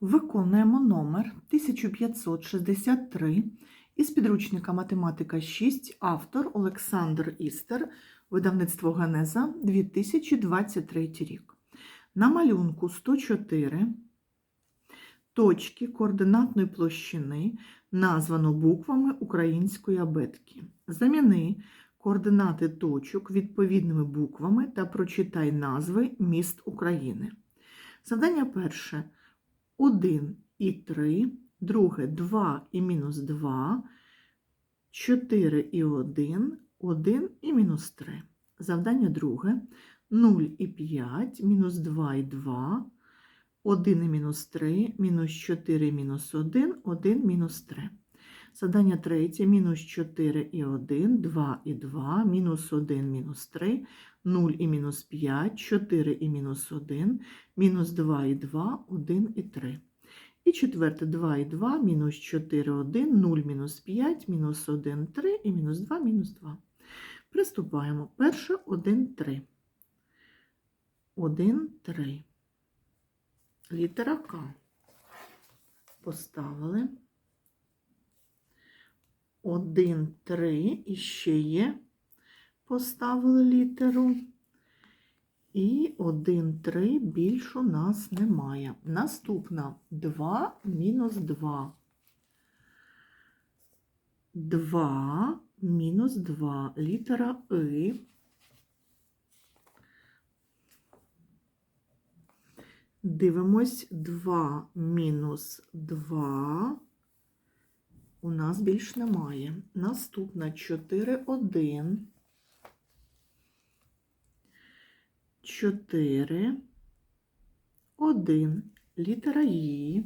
Виконуємо номер 1563 із підручника Математика 6, автор Олександр Істер, видавництво Генеза 2023 рік. На малюнку 104 точки координатної площини названо буквами української абетки. Заміни координати точок відповідними буквами та прочитай назви міст України. Завдання перше. 1 і 3, друге 2 і мінус 2, 4 і 1, 1 і мінус 3. Завдання друге 0 і 5, мінус 2 і 2, 1 і мінус 3, мінус 4 і мінус 1, 1 мінус 3. Завдання третє мінус 4 і 1, 2 і 2, мінус 1, мінус 3, 0 і мінус 5, 4 і мінус 1, мінус 2 і 2, 1 і 3. І четверте 2 і 2, мінус 4, 1, 0, мінус 5, мінус 1, 3 і мінус 2, мінус 2. Приступаємо. Перше 1, 3. 1, 3. Літера К. Поставили. 1, 3 і ще є. Поставили літеру. І 1, 3 більш у нас немає. Наступна 2 мінус 2. 2 мінус 2. Літера И. Дивимось 2 мінус 2. У нас більш немає. Наступна 4, 1. 4, 1, літера І.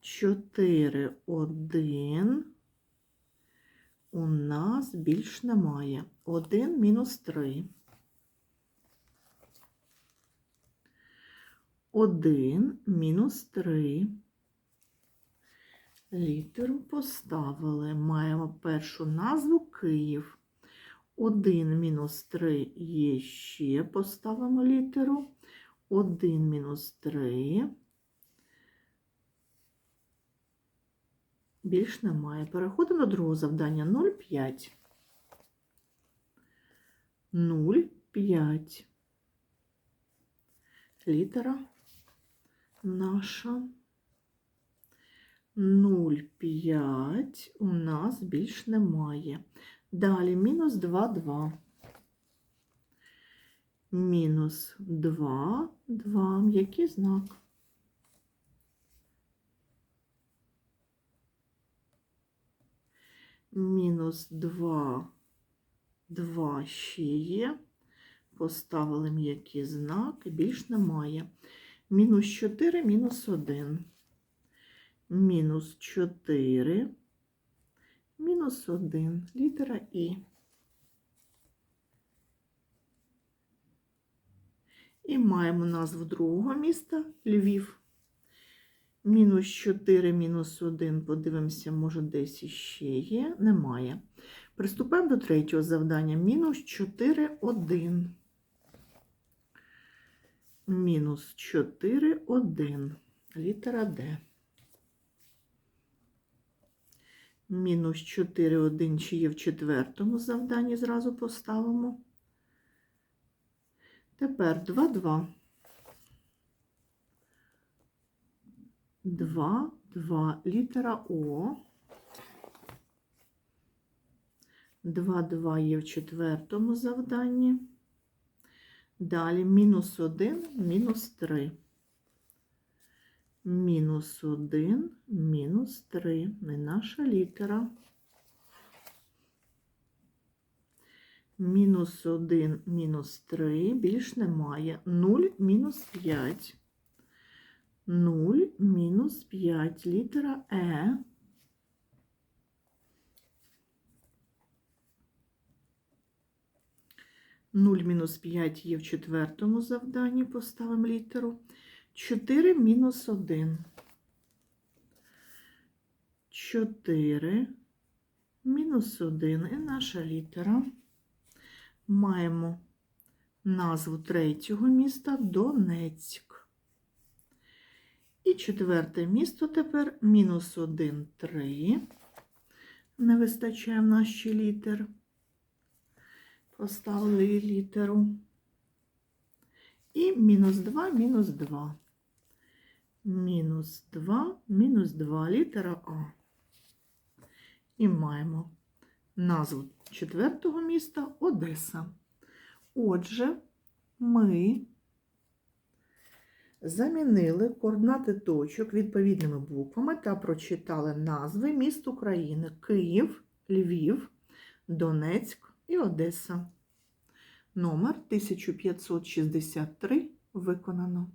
4, 1. У нас більш немає. 1 мінус 3. 1 мінус 3. Літеру поставили. Маємо першу назву Київ. 1 мінус 3 є ще, поставимо літеру. 1 мінус 3. Більш немає. Переходимо до другого завдання 0,5. 0,5. Літера наша. 0,5 у нас більш немає. Далі мінус 2, 2. Мінус 2, 2. Який знак? Мінус 2, 2 ще є. Поставили м'який знак, більш немає. Мінус 4, мінус 1. Мінус 4. Мінус 1, літера І. І маємо назву другого міста Львів. Мінус 4, мінус 1, подивимося, може, десь іще є. Немає. Приступаємо до третього завдання. Мінус 4, 1. Мінус 4, 1. Літера Д. Мінус 4, 1, чи є в четвертому завданні, зразу поставимо. Тепер 2, 2. 2, 2, літера О. 2, 2 є в четвертому завданні. Далі мінус 1, мінус 3. Мінус 1, мінус 3. Не наша літера. Мінус 1, мінус 3, більш немає. 0, мінус 5. 0, мінус 5, літера Е. 0 мінус 5 є в четвертому завданні, поставимо літеру. 4 мінус 1. 4 мінус 1 і наша літера. Маємо назву третього міста Донецьк. І четверте місто тепер мінус 1, 3. Не вистачає в нашій літер. Поставили її літеру. І мінус 2, мінус 2. Мінус 2, мінус 2, літера А. І маємо назву четвертого міста Одеса. Отже, ми замінили координати точок відповідними буквами та прочитали назви міст України Київ, Львів, Донецьк і Одеса. Номер 1563 виконано.